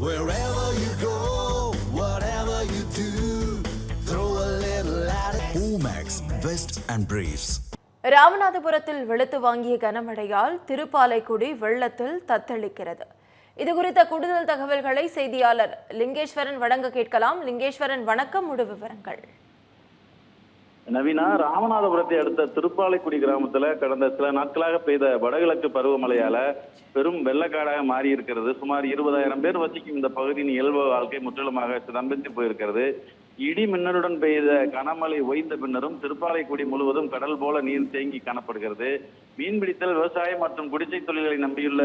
Wherever you go, whatever you do, throw a little at it. Omax, Vest and Briefs. ராமநாதபுரத்தில் வெளுத்து வாங்கிய கனமழையால் திருப்பாலைக்குடி வெள்ளத்தில் தத்தளிக்கிறது இது குறித்த கூடுதல் தகவல்களை செய்தியாளர் லிங்கேஸ்வரன் வழங்க கேட்கலாம் லிங்கேஸ்வரன் வணக்கம் முழு விவரங்கள் நவீனா ராமநாதபுரத்தை அடுத்த திருப்பாலைக்குடி கிராமத்துல கடந்த சில நாட்களாக பெய்த வடகிழக்கு பருவமழையால பெரும் வெள்ளக்காடாக மாறி இருக்கிறது சுமார் இருபதாயிரம் பேர் வசிக்கும் இந்த பகுதியின் இயல்பு வாழ்க்கை முற்றிலுமாக சிதம்பித்து போயிருக்கிறது. இடி மின்னலுடன் பெய்த கனமழை ஓய்ந்த பின்னரும் திருப்பாலைக்குடி முழுவதும் கடல் போல நீர் தேங்கி காணப்படுகிறது. மீன்பிடித்தல் விவசாயம் மற்றும் குடிசை தொழில்களை நம்பியுள்ள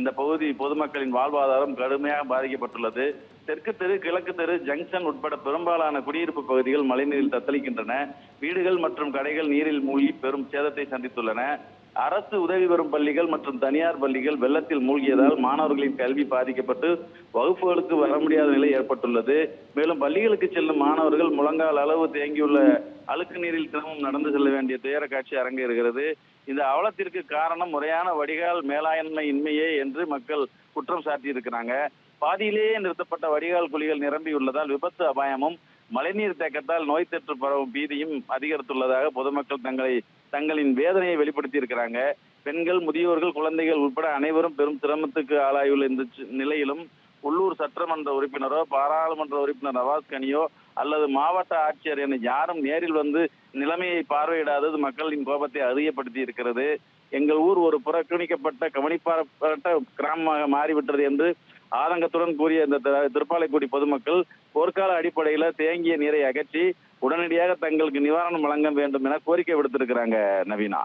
இந்த பகுதி பொதுமக்களின் வாழ்வாதாரம் கடுமையாக பாதிக்கப்பட்டுள்ளது. தெற்கு தெரு கிழக்கு தெரு ஜங்ஷன் உட்பட பெரும்பாலான குடியிருப்பு பகுதிகள் மழைநீரில் தத்தளிக்கின்றன. வீடுகள் மற்றும் கடைகள் நீரில் மூழ்கி பெரும் சேதத்தை சந்தித்துள்ளன. அரசு உதவி பெறும் பள்ளிகள் மற்றும் தனியார் பள்ளிகள் வெள்ளத்தில் மூழ்கியதால் மாணவர்களின் கல்வி பாதிக்கப்பட்டு வகுப்புகளுக்கு வர முடியாத நிலை ஏற்பட்டுள்ளது. மேலும் பள்ளிகளுக்கு செல்லும் மாணவர்கள் முழங்கால் அளவு தேங்கியுள்ள அழுக்கு நீரில் தினமும் நடந்து செல்ல வேண்டிய துயர காட்சி அரங்கேறுகிறது. இந்த அவலத்திற்கு காரணம் முறையான வடிகால் மேலாண்மை இன்மையே என்று மக்கள் குற்றம் சாட்டியிருக்கிறாங்க. பாதியிலேயே நிறுத்தப்பட்ட வடிகால் குழிகள் நிரம்பியுள்ளதால் விபத்து அபாயமும் மழைநீர் தேக்கத்தால் நோய் தொற்று பரவும் பீதியும் அதிகரித்துள்ளதாக பொதுமக்கள் தங்களை தங்களின் வேதனையை வெளிப்படுத்தி இருக்கிறாங்க பெண்கள் முதியோர்கள் குழந்தைகள் உட்பட அனைவரும் பெரும் சிரமத்துக்கு ஆளாயுள்ள இந்த நிலையிலும் உள்ளூர் சட்டமன்ற உறுப்பினரோ பாராளுமன்ற உறுப்பினர் நவாஸ் கனியோ அல்லது மாவட்ட ஆட்சியர் என யாரும் நேரில் வந்து நிலைமையை பார்வையிடாதது மக்களின் கோபத்தை அதிகப்படுத்தி இருக்கிறது எங்கள் ஊர் ஒரு புறக்கணிக்கப்பட்ட கவனிப்பாரப்பட்ட கிராமமாக மாறிவிட்டது என்று ஆதங்கத்துடன் கூறிய இந்த திருப்பாலைக்குடி பொதுமக்கள் போர்க்கால அடிப்படையில தேங்கிய நீரை அகற்றி உடனடியாக தங்களுக்கு நிவாரணம் வழங்க வேண்டும் என கோரிக்கை விடுத்திருக்கிறாங்க நவீனா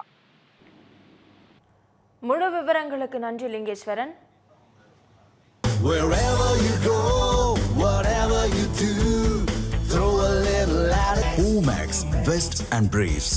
முழு விவரங்களுக்கு நன்றி Lingeswaran Wherever you go, whatever you do, throw a little at it. Omax, Vest and Briefs.